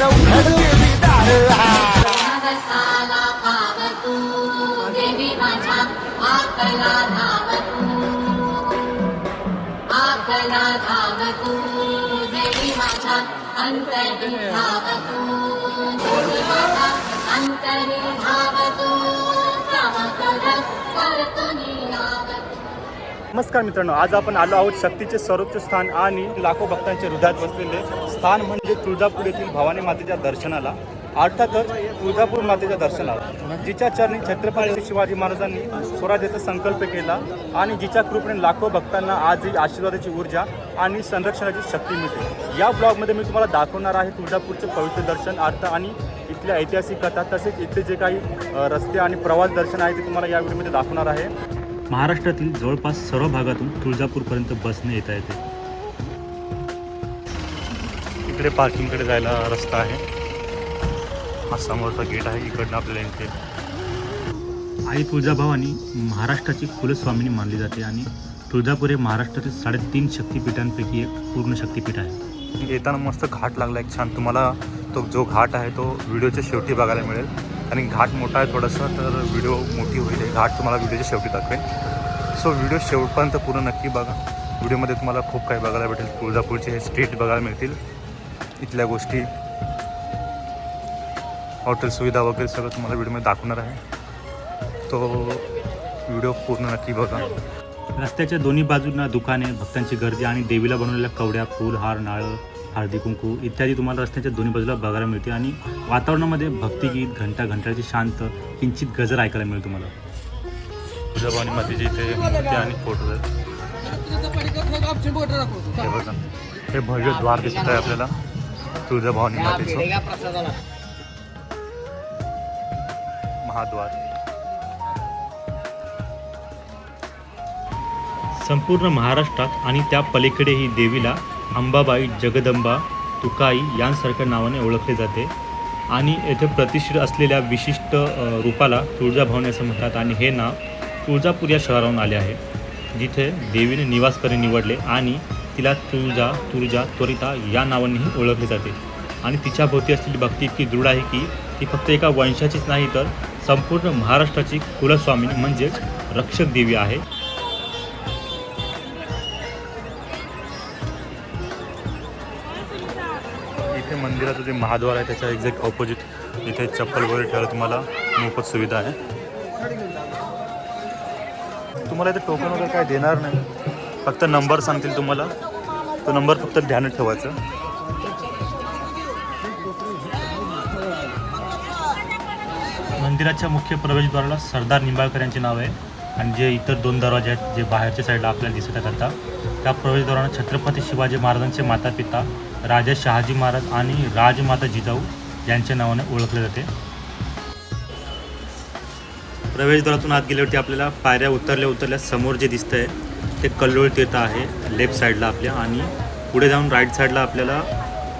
मन उघडते देवी माझ्या देवी माझ्या अंतरी धावतू देवी माझ्या अंतरी धावतू प्रम करत नमस्कार मित्रांनो आज आपण आलो आहोत शक्तीचे सर्वोच्च स्थान आणि लाखो भक्तांचे हृदयात बसलेले स्थान म्हणजे तुळजापूर येथील भवानी मातेच्या दर्शनाला. अर्थातच तुळजापूर मातेच्या दर्शनाला. जिच्या चरणी छत्रपती शिवाजी महाराजांनी स्वराज्याचा संकल्प केला आणि जिच्या कृपेने लाखो भक्तांना आजही आशीर्वादाची ऊर्जा आणि संरक्षणाची शक्ती मिळते. या ब्लॉगमध्ये मी तुम्हाला दाखवणार आहे तुळजापूरचे पवित्र दर्शन अर्थ आणि इथल्या ऐतिहासिक कथा तसेच इथले जे काही रस्ते आणि प्रवास दर्शन आहे ते तुम्हाला या व्हिडिओमध्ये दाखवणार आहे. महाराष्ट्रातील जवळपास सर्व भागातून तुळजापूरपर्यंत बसने येता येते. इकडे पार्किंगकडे जायला रस्ता आहे. हा समोरचा गेट आहे इकडनं आपल्याला एंट्री आई तुळजाभवानी महाराष्ट्राची कुलस्वामिनी मानली जाते आणि तुळजापूर हे महाराष्ट्रातील साडेतीन शक्तिपीठांपैकी एक पूर्ण शक्तिपीठ आहे. येताना मस्त घाट लागला एक छान. तुम्हाला तो जो घाट आहे तो व्हिडिओच्या शेवटी बघायला मिळेल. आणि घाट मोठा आहे थोडासा तर व्हिडिओ मोठी होईल. घाट तुम्हाला व्हिडिओच्या शेवटी दाखवेन. सो व्हिडिओ शेवटपर्यंत पूर्ण नक्की बघा. व्हिडिओमध्ये तुम्हाला खूप काही बघायला भेटेल. तुळजापूरचे हे स्ट्रीट बघायला मिळतील. इथल्या गोष्टी हॉटेल सुविधा वगैरे सगळं तुम्हाला व्हिडिओमध्ये दाखवणार आहे. तो व्हिडिओ पूर्ण नक्की बघा. रस्त्याच्या दोन्ही बाजूंना दुकाने भक्तांची गर्दी आणि देवीला बनवलेल्या कवड्या फूल हार नाळं हळदी कुंकू इत्यादी तुम्हाला रस्त्याच्या दोन्ही बाजूला बघायला मिळते आणि वातावरणामध्ये भक्तिगीत घंटा घंटाची शांत किंचित गजर ऐकायला मिळेल तुम्हाला. तुळजाभवानी मातेची इथे मूर्ती आणि फोटो हे बघा हे भव्य द्वार दिसत आहे आपल्याला. तुळजाभवानी मातेचं. महाद्वार. संपूर्ण महाराष्ट्रात आणि त्या पलीकडेही देवीला अंबाबाई जगदंबा तुकाई यांसारख्या नावाने ओळखले जाते. आणि येथे प्रतिष्ठित असलेल्या विशिष्ट रूपाला तुळजाभवानी असं म्हणतात. आणि हे नाव तुळजापूर या शहराहून आले आहे. जिथे देवीने निवासकरी निवडले आणि तिला तुळजा तुळजा त्वरिता या नावानेही ओळखले जाते. आणि तिच्या भोवती असलेली भक्ती इतकी दृढ आहे की ती फक्त एका वंशाचीच नाही तर संपूर्ण महाराष्ट्राची कुलस्वामिनी म्हणजेच रक्षक देवी आहे. मंदिराचं जे महाद्वार आहे त्याच्या एक्झॅक्ट ऑपोजिट इथे चप्पल वगैरे ठेवायला तुम्हाला मोफत सुविधा आहे. तुम्हाला इथे टोकन वगैरे काय देणार नाही. फक्त नंबर सांगतील तुम्हाला. तो नंबर फक्त ध्यानात ठेवायचा. मंदिराच्या मुख्य प्रवेशद्वाराला सरदार निंबाळकर यांचे नाव आहे. आणि जे इतर दोन दरवाजे आहेत जे बाहेरच्या साईडला आपल्याला दिसत आहेत आता त्या प्रवेशद्वाराने छत्रपती शिवाजी महाराजांचे माता पिता राजा शहाजी महाराज आणि राजमाता जिजाऊ यांच्या नावाने ओळखले जाते. प्रवेशद्वारातून आत गेल्यावरती आपल्याला पायऱ्या उतरल्या उतरल्या समोर जे दिसतं आहे ते कल्लोळ तीर्थ आहे लेफ्ट साईडला आपल्या आणि पुढे जाऊन राईट साईडला आपल्याला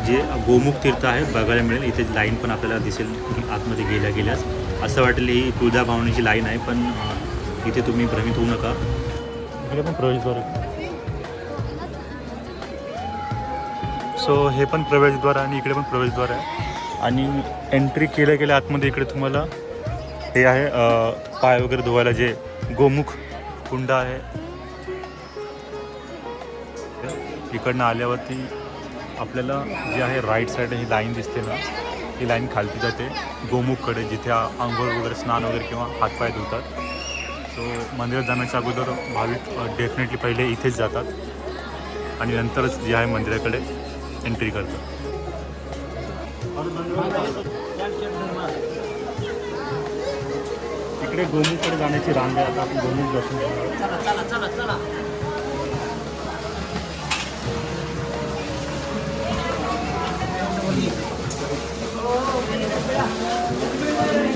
जे गोमुख तीर्थ आहे बघायला मिळेल. इथे लाईन पण आपल्याला दिसेल आतमध्ये गेल्या गेल्यास. असं वाटेल ही तुळजाभवानीची लाईन आहे पण इथे तुम्ही भ्रमित होऊ नका. इकडे पण प्रवेशद्वार सो हे पण प्रवेशद्वार आणि इकडे पण प्रवेशद्वार आहे. आणि एंट्री केल्या गेल्या आतमध्ये इकडे तुम्हाला हे आहे पाय वगैरे धुवायला जे गोमुख कुंड आहे. इकडनं आल्यावरती आपल्याला जे आहे राईट साईड ही लाईन दिसते ना ही लाईन खालती जाते. गोमुखकडे जिथे आंघोळ वगैरे स्नान वगैरे किंवा हातपाय धुतात. सो मंदिरात जाण्याच्या अगोदर भाविक डेफिनेटली पहिले इथेच जातात. आणि नंतरच जे आहे मंदिराकडे एंट्री करतात इकडे गोमुखकडे जाण्याची रांग आहे आता आपण गोमुख दर्शन.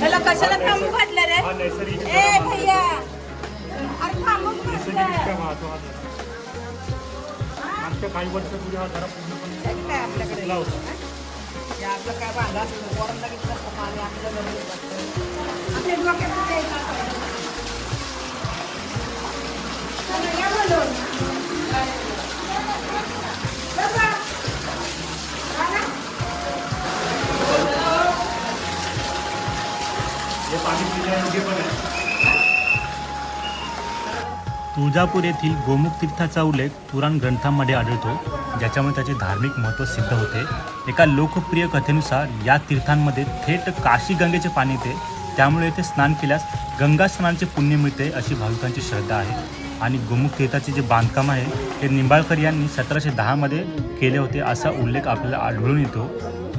त्याला कशाला थांबू रे हा नैसर्गिक ए भैया अरे थांबू. मागच्या काही वर्षापूर्वी हा जरा पूर्णपणे काय होता. आपलं काय बांधा असतं वरण लगेच कसं पाणी आपल्या घरी बसतं. आपल्या डोक्यात तुळजापूर येथील गोमुख तीर्थाचा उल्लेख पुराण ग्रंथांमध्ये आढळतो ज्याच्यामुळे त्याचे धार्मिक महत्त्व सिद्ध होते. एका लोकप्रिय कथेनुसार या तीर्थांमध्ये थेट काशी गंगेचे पाणी येते. त्यामुळे येथे स्नान केल्यास गंगा स्नानाचे पुण्य मिळते अशी भाविकांची श्रद्धा आहे. आणि गोमुख तीर्थाचे जे बांधकाम आहे ते निंबाळकर यांनी सतराशे दहामध्ये केले होते असा उल्लेख आपल्याला आढळून येतो.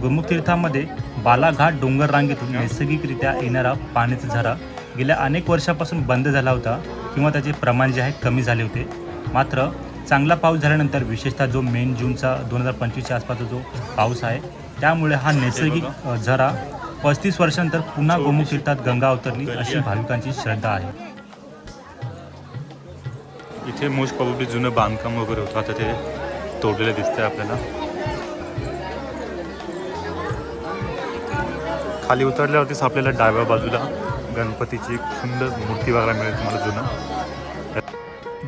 गोमुख तीर्थामध्ये बालाघाट डोंगर रांगेतून नैसर्गिकरित्या येणारा पाण्याचा झरा गेल्या अनेक वर्षापासून बंद झाला होता. किंवा त्याचे प्रमाण जे आहे कमी झाले होते. मात्र चांगला पाऊस झाल्यानंतर विशेषतः जो मेन जूनचा दोन हजार पंचवीसच्या आसपासचा जो पाऊस आहे त्यामुळे हा नैसर्गिक झरा पस्तीस वर्षानंतर पुन्हा गोमुख तीर्थात गंगा अवतरली अशी भाविकांची श्रद्धा आहे. इथे मोस्ट प्रॉब्ली जुनं बांधकाम वगैरे होतं. आता ते तोडलेलं दिसतंय आपल्याला. खाली उतरल्यावरतीच आपल्याला डाव्या बाजूला गणपतीची एक सुंदर मूर्ती बघायला मिळेल तुम्हाला जुनं.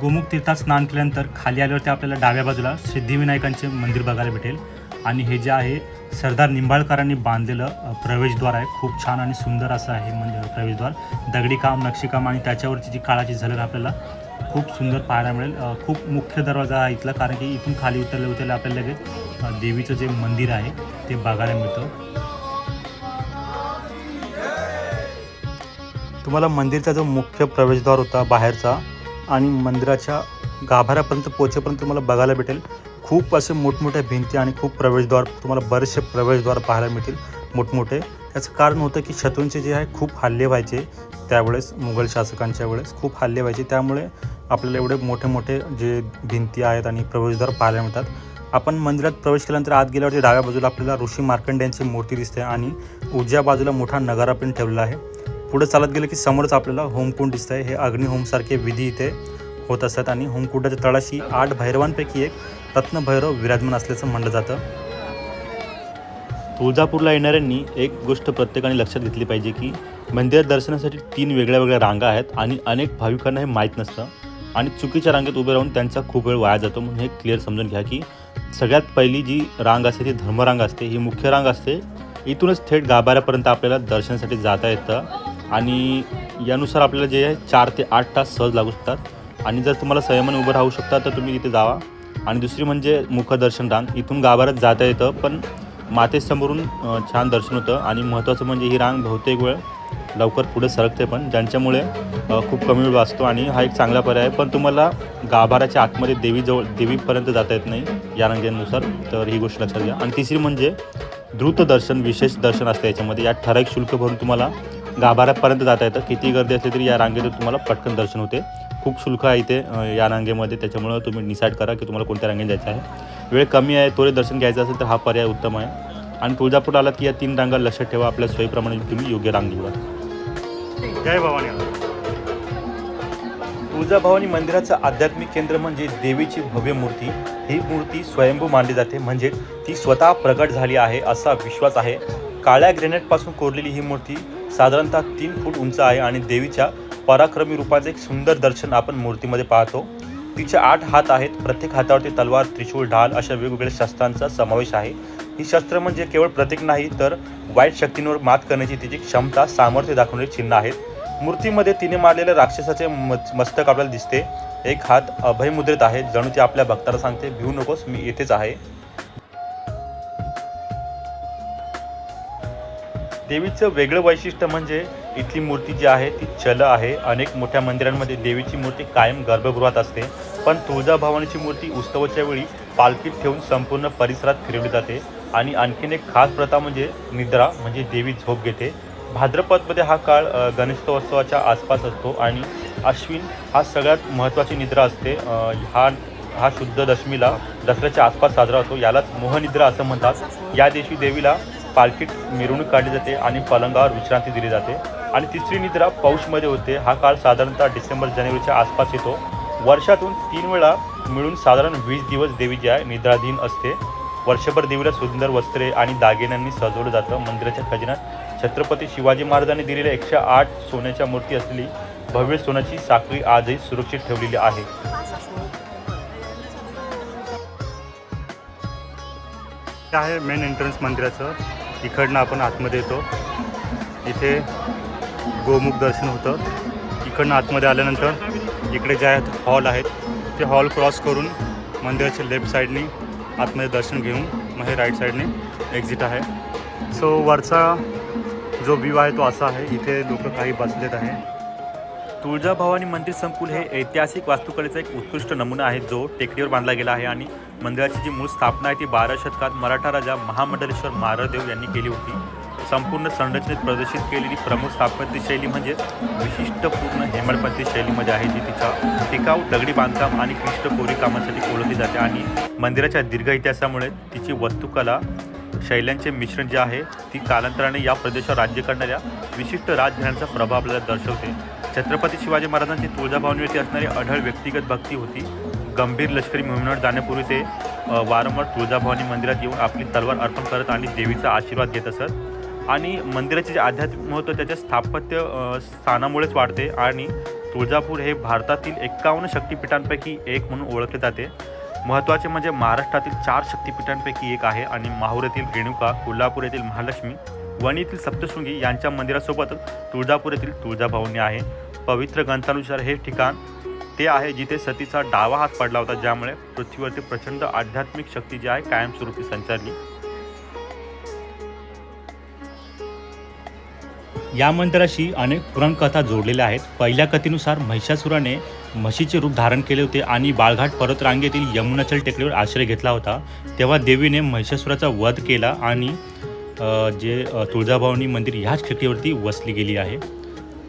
गोमुख तीर्थात स्नान केल्यानंतर खाली आल्यावरती आपल्याला डाव्या बाजूला सिद्धिविनायकांचे मंदिर बघायला भेटेल. आणि हे जे आहे सरदार निंबाळकरांनी बांधलेलं प्रवेशद्वार आहे. खूप छान आणि सुंदर असं आहे मंदिर प्रवेशद्वार. दगडी काम नक्षीकाम आणि त्याच्यावरची जी काळाची झलक आपल्याला खूप सुंदर पाहायला मिळेल. खूप मुख्य दरवाजा आहे इथला कारण की इथून खाली उतरल्या उतरल्या आपल्याला लगेच देवीचं जे मंदिर आहे ते बघायला मिळतं. तुम्हाला मंदिरचा जो मुख्य प्रवेशद्वार होता बाहेरचा आणि मंदिराच्या गाभाऱ्यापर्यंत पोचेपर्यंत तुम्हाला बघायला भेटेल. खूप असे मोठमोठ्या भिंती आणि खूप प्रवेशद्वार तुम्हाला बरेचसे प्रवेशद्वार पाहायला मिळतील मोठमोठे. त्याचं कारण होतं की शत्रूंचे जे आहे खूप हल्ले व्हायचे त्यावेळेस मुघल शासकांच्या वेळेस खूप हल्ले व्हायचे. त्यामुळे आपल्याला एवढे मोठे मोठे जे भिंती आहेत आणि प्रवेशद्वार पाहायला मिळतात. आपण मंदिरात प्रवेश केल्यानंतर आत गेल्यावरती डाव्या बाजूला आपल्याला ऋषी मार्कंड्यांची मूर्ती दिसते आणि उजव्या बाजूला मोठा नगारा पण ठेवला आहे. पुढे चालत गेलं की समोरच आपल्याला होमकुंड दिसत आहे हे अग्निहोमसारखे विधी इथे होत असतात आणि होमकुंडाच्या तळाशी आठ भैरवांपैकी एक रत्नभैरव विराजमान असल्याचं म्हणलं जातं. तुळजापूरला येणाऱ्यांनी एक गोष्ट प्रत्येकाने लक्षात घेतली पाहिजे की मंदिरात दर्शनासाठी तीन वेगळ्या वेगळ्या रांगा आहेत आणि अनेक भाविकांना हे माहीत नसतं. आणि चुकीच्या रांगेत उभे राहून त्यांचा खूप वेळ वाया जातो म्हणून हे क्लिअर समजून घ्या की सगळ्यात पहिली जी रांग असते ती धर्मरांग असते. ही मुख्य रांग असते. इथूनच थेट गाभाऱ्यापर्यंत आपल्याला दर्शनासाठी जाता येतं. आणि यानुसार आपल्याला जे आहे चार ते आठ तास सहज लागू शकतात. आणि जर तुम्हाला संयमाने उभं राहू शकता तर तुम्ही तिथे जावा. आणि दुसरी म्हणजे मुखदर्शन रांग. इथून गाभाऱ्यात जाता येतं पण मातेसमोरून छान दर्शन होतं. आणि महत्त्वाचं म्हणजे ही रांग बहुतेक वेळ लवकर पुढे सरकते पण ज्यांच्यामुळे खूप कमी वेळ वाचतो. आणि हा एक चांगला पर्याय आहे पण तुम्हाला गाभाऱ्याच्या आतमध्ये देवीजवळ देवीपर्यंत जाता येत नाही या रांगेनुसार. तर ही गोष्ट लक्षात घ्या. आणि तिसरी म्हणजे द्रुत दर्शन विशेष दर्शन असते याच्यामध्ये. यात ठराविक शुल्क भरून तुम्हाला गाभाऱ्यापर्यंत जाता येतं. किती गर्दी असली तरी या रांगेतून तुम्हाला पटकन दर्शन होते. खूप शुल्क आहे इथे या रांगेमध्ये. त्याच्यामुळं तुम्ही डिसाईड करा की तुम्हाला कोणत्या रांगेत जायचं आहे. वेळ कमी आहे तोरे दर्शन घ्यायचं असेल तर हा पर्याय उत्तम आहे. आणि तुळजापूर आलात की या तीन रांगा लक्षात ठेवा. आपल्या सोयीप्रमाणे तुम्ही योग्य रांग निवडा. जय भवानी. तुळजाभवानी मंदिराचं आध्यात्मिक केंद्र म्हणजे देवीची भव्य मूर्ती. ही मूर्ती स्वयंभू मानली जाते. म्हणजे ती स्वतः प्रगट झाली आहे असा विश्वास आहे. काळ्या ग्रेनेटपासून कोरलेली ही मूर्ती साधारणतः तीन फूट उंच आहे आणि देवीच्या पराक्रमी रूपाचे एक सुंदर दर्शन आपण मूर्तीमध्ये पाहतो. तिचे आठ हात आहेत. प्रत्येक हातावरती तलवार त्रिशूळ ढाल अशा वेगवेगळ्या शस्त्रांचा समावेश आहे. ही शस्त्र म्हणजे केवळ प्रतीक नाही तर वाईट शक्तींवर मात करण्याची तिची क्षमता सामर्थ्य दाखवणारी चिन्ह आहेत. मूर्तीमध्ये तिने मारलेल्या राक्षसाचे मस्तक आपल्याला दिसते. एक हात अभयमुद्रेत आहे. जणू ती आपल्या भक्ताला सांगते भिवू नकोस मी येथेच आहे. देवीचं वेगळं वैशिष्ट्य म्हणजे इथली मूर्ती जी आहे ती चल आहे. अनेक मोठ्या मंदिरांमध्ये देवीची मूर्ती कायम गर्भगृहात असते. पण तुळजाभवानीची मूर्ती उत्सवाच्या वेळी पालखीत ठेवून संपूर्ण परिसरात फिरवली जाते. आणि आणखीन एक खास प्रथा म्हणजे निद्रा म्हणजे देवी झोप घेते. भाद्रपदमध्ये हा काळ गणेशोत्सवाच्या आसपास असतो आणि अश्विन हा सगळ्यात महत्त्वाची निद्रा असते. हा हा शुद्ध दशमीला दसऱ्याच्या आसपास साजरा होतो. यालाच मोहनिद्रा असं म्हणतात. या दिवशी देवीला पालखीत मिरवणूक काढली जाते आणि पलंगावर विश्रांती दिली जाते. आणि तिसरी निद्रा पौषमध्ये होते. हा काळ साधारणतः डिसेंबर जानेवारीच्या आसपास येतो. वर्षातून तीन वेळा मिळून साधारण वीस दिवस देवी जी आहे निद्राधीन असते. वर्षभर देवीला सुंदर वस्त्रे आणि दागिन्यांनी सजवलं जातं. मंदिराच्या खजिन्यात छत्रपती शिवाजी महाराजांनी दिलेल्या एकशे आठ सोन्याच्या मूर्ती असलेली भव्य सोन्याची साखळी आजही सुरक्षित ठेवलेली आहे. आहे मेन एंट्रन्स मंदिराचं. इकडनं आपण आतमध्ये येतो. इथे गोमुख दर्शन होतं. इकडनं आतमध्ये आल्यानंतर इकडे जे आहेत हॉल आहेत ते हॉल क्रॉस करून मंदिराच्या लेफ्ट साईडनी आतमध्ये दर्शन घेऊन मग हे राईट साईडने एक्झिट आहे. सो वरचा जो व्ह्यू आहे तो असा आहे. इथे लोक काही बसलेत आहे. तुळजाभवानी मंदिर संकुल हे ऐतिहासिक वास्तुकलेचा एक उत्कृष्ट नमुना आहे जो टेकडीवर बांधला गेला आहे आणि मंदिराची जी मूळ स्थापना आहे ती बारा शतकात मराठा राजा महामंडलेश्वर मारदेव यांनी केली होती. संपूर्ण संरचनेत प्रदर्शित केलेली प्रमुख स्थापत्य शैली म्हणजे विशिष्टपूर्ण हेमडपंथी शैलीमध्ये आहे जी तिच्या टिकाऊ दगडी बांधकाम आणि क्लिष्टकोरी कामासाठी ओळखली जाते आणि मंदिराच्या दीर्घ इतिहासामुळे तिची वास्तुकला शैल्यांचे मिश्रण जे आहे ती कालांतराने या प्रदेशावर राज्य करणाऱ्या विशिष्ट राजघराण्याचा प्रभाव आपल्याला दर्शवते. छत्रपती शिवाजी महाराजांची तुळजाभवानीवरती असणारी अढळ व्यक्तिगत भक्ती होती. गंभीर लष्करी मोहिमेवर जाण्यापूर्वी ते वारंवार तुळजाभवानी मंदिरात येऊन आपली तलवार अर्पण करत आणि देवीचा आशीर्वाद घेत असत. आणि मंदिराचे जे आध्यात्मिक महत्त्व त्याच्या स्थापत्य स्थानामुळेच वाढते आणि तुळजापूर हे भारतातील एक्कावन्न शक्तिपीठांपैकी एक म्हणून ओळखले जाते. महत्त्वाचे म्हणजे महाराष्ट्रातील चार शक्तिपीठांपैकी एक आहे आणि माहूर येथील रेणुका कोल्हापूर येथील महालक्ष्मी वणीतील सप्तशृंगी यांच्या मंदिरासोबत तुळजापूर येथील तुळजाभवानी आहे. पवित्र ग्रंथानुसार हे ठिकाण ते आहे जिथे सतीचा डावा हात पडला होता ज्यामुळे पृथ्वीवरती प्रचंड आध्यात्मिक शक्ती जी आहे कायमस्वरूपी संचारली. या मंदिराशी अनेक पुराणकथा जोडलेल्या आहेत. पहिल्या कथेनुसार महिषासुराने म्हशीचे रूप धारण केले होते आणि बाळघाट पर्वतरांगेतील यमुनाचल टेकडीवर आश्रय घेतला होता. तेव्हा देवीने महिषासुराचा वध केला आणि जे तुळजाभवानी मंदिर ह्याच टेकडीवरती वसली गेली आहे.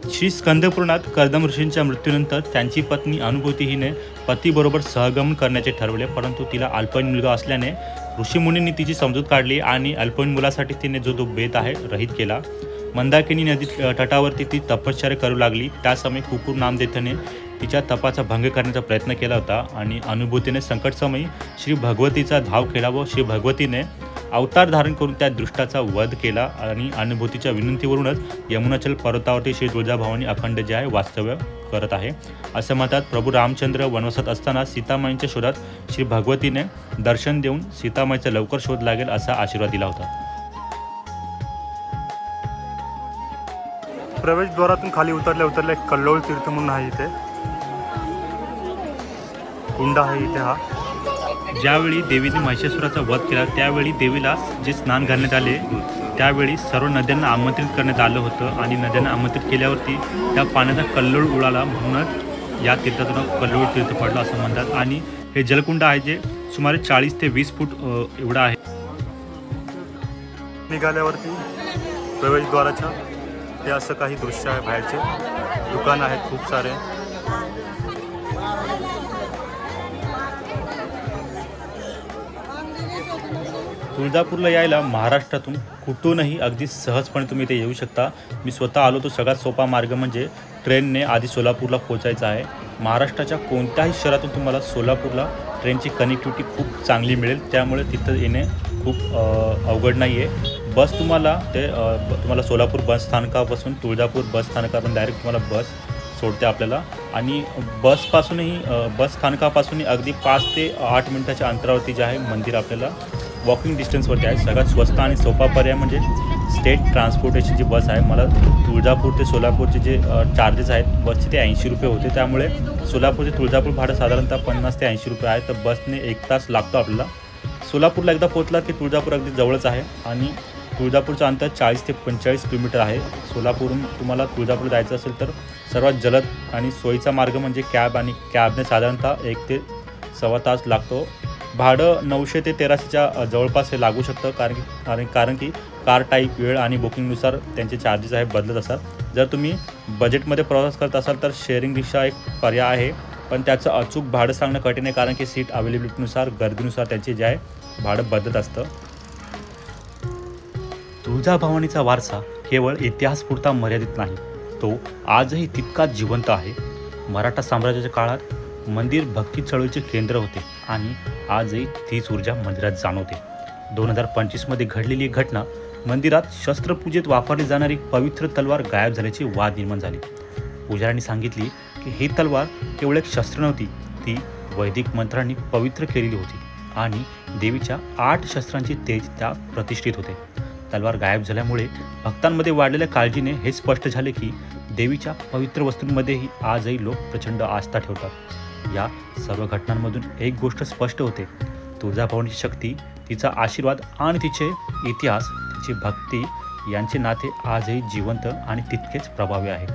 श्री स्कंदपूर्णात कर्दम ऋषींच्या मृत्यूनंतर त्यांची पत्नी अनुभूती हिने पतीबरोबर सहगमन करण्याचे ठरवले परंतु तिला अल्पवयीन मुलगा असल्याने ऋषीमुनींनी तिची समजूत काढली आणि अल्पवयीन मुलासाठी तिने जो तो बेत आहे रहित केला. मंदाकिनी नदी तटावरती ती तपश्चर्या करू लागली. त्यासमयी कुकुर नामदेथने तिच्या तपाचा भंग करण्याचा प्रयत्न केला होता आणि अनुभूतीने संकटसमयी श्री भगवतीचा धाव केला व श्री भगवतीने अवतार धारण करून त्या दृष्टाचा वध केला आणि अनुभूतीच्या विनंतीवरूनच यमुनाचल पर्वतावरती श्री तुळजाभावानी अखंड जे आहे वास्तव्य करत आहे. असं म्हणतात प्रभू रामचंद्र वनवासात असताना सीतामाईंच्या शोधात श्री भगवतीने दर्शन देऊन सीतामाईचा लवकर शोध लागेल असा आशीर्वाद दिला होता. प्रवेशद्वारातून खाली उतरल्या उतरल्या एक कल्लोळ तीर्थ म्हणून आहे इथे. कुंड आहे इथे हा. ज्यावेळी देवीने महिषासुराचा वध केला त्यावेळी देवीला जे स्नान घालण्यात आले त्यावेळी सर्व नद्यांना आमंत्रित करण्यात आलं होतं आणि नद्यांना आमंत्रित केल्यावरती त्या पाण्याचा कल्लोळ उडाला म्हणूनच या तीर्थातून कल्लोळ तीर्थ पडलं असं म्हणतात. आणि हे जलकुंड आहे जे सुमारे चाळीस ते वीस फूट एवढा एवढं आहे. निघाल्यावरती प्रवेशद्वाराच्या हे असं काही दृश्य आहे बाहेरचे. दुकान आहेत खूप सारे. तुळजापूरला यायला महाराष्ट्रातून कुठूनही अगदी सहजपणे तुम्ही इथे येऊ शकता. मी स्वतः आलो तो सगळ्यात सोपा मार्ग म्हणजे ट्रेनने आधी सोलापूरला पोचायचा आहे. महाराष्ट्राच्या कोणत्याही शहरातून तुम्हाला सोलापूरला ट्रेनची कनेक्टिव्हिटी खूप चांगली मिळेल. त्यामुळे तिथं येणे खूप अवघड नाही आहे बस तुम्हाला ते तुम्हाला सोलापूर बस स्थानकापासून तुळजापूर बस स्थानकापासून डायरेक्ट तुम्हाला बस सोडते आपल्याला. आणि बसपासूनही बस स्थानकापासूनही अगदी पाच ते आठ मिनिटाच्या अंतरावरती जे आहे मंदिर आपल्याला वॉकिंग डिस्टन्सवरती आहे. सगळ्यात स्वस्त आणि सोपा पर्याय म्हणजे स्टेट ट्रान्सपोर्टेशनची बस आहे. मला तुळजापूर ते सोलापूरचे जे चार्जेस आहेत बसचे ते ऐंशी रुपये होते. त्यामुळे सोलापूर ते तुळजापूर भाडं साधारणतः पन्नास ते ऐंशी रुपये आहे. तर बसने एक तास लागतो आपल्याला. सोलापूरला एकदा पोहोचला की तुळजापूर अगदी जवळच आहे. आणि तुळजापूरचं अंतर चाळीस ते पंचेचाळीस किलोमीटर आहे. सोलापूरहून तुम्हाला तुळजापूर जायचं असेल तर सर्वात जलद आणि सोयीचा मार्ग म्हणजे कॅब आणि कॅबने साधारणतः एक ते सव्वा तास लागतो. भाडं नऊशे ते तेराशेच्या जवळपास हे लागू शकतं. कारण की कारण कारण की कार टाईप वेळ आणि बुकिंगनुसार त्यांचे चार्जेस आहे बदलत असतात. जर तुम्ही बजेटमध्ये प्रवास करत असाल तर शेअरिंग रिक्षा एक पर्याय आहे. पण त्याचं अचूक भाडं सांगणं कठीण आहे कारण की सीट अवेलेबिलिटीनुसार गर्दीनुसार त्यांचे जे आहे भाडं बदलत असतं. तुळजाभवानीचा वारसा केवळ इतिहासपुरता मर्यादित नाही. तो आजही तितकाच जिवंत आहे. मराठा साम्राज्याच्या काळात मंदिर भक्ती चळवळीचे केंद्र होते आणि आजही तीच ऊर्जा मंदिरात जाणवते. दोन हजार पंचवीसमध्ये घडलेली एक घटना मंदिरात शस्त्रपूजेत वापरली जाणारी पवित्र तलवार गायब झाल्याची वाद निर्माण झाली. पुजाऱ्यांनी सांगितली की ही तलवार केवळ एक शस्त्र नव्हती ती वैदिक मंत्रांनी पवित्र केलेली होती आणि देवीच्या आठ शस्त्रांचे तेज त्या प्रतिष्ठित होते. तलवार गायब झाल्यामुळे भक्तांमध्ये वाढलेल्या काळजीने हे स्पष्ट झाले की देवीच्या पवित्र वस्तूंमध्येही आजही लोक प्रचंड आस्था ठेवतात. या सर्व घटनांमधून एक गोष्ट स्पष्ट होते. तुळजाभवानीची शक्ती तिचा आशीर्वाद आणि तिचे इतिहास तिची भक्ती यांचे नाते आजही जिवंत आणि तितकेच प्रभावी आहे.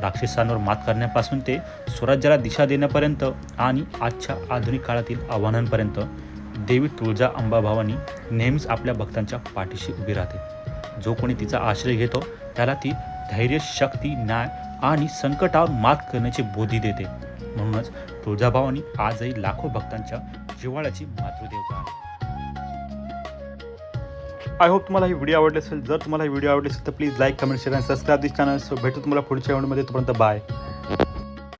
राक्षसांवर मात करण्यापासून ते स्वराज्याला दिशा देण्यापर्यंत आणि आजच्या आधुनिक काळातील आव्हानांपर्यंत देवी तुळजा अंबाभावानी नेहमीच आपल्या भक्तांच्या पाठीशी उभी राहते. जो कोणी तिचा आश्रय घेतो त्याला ती धैर्य शक्ती न्याय आणि संकटावर मात करण्याची बोधी देते. म्हणूनच तुळजाभवानी आजही लाखो भक्तांच्या जिव्हाळ्याची मातृदेवता आहे. आय होप तुम्हाला ही व्हिडिओ आवडली असेल. जर तुम्हाला ही व्हिडिओ आवडली असेल तर प्लीज लाईक कमेंट शेअर आणि सबस्क्राईब दिस चॅनल सो भेटू तुम्हाला पुढच्या व्हिडिओमध्ये तोपर्यंत बाय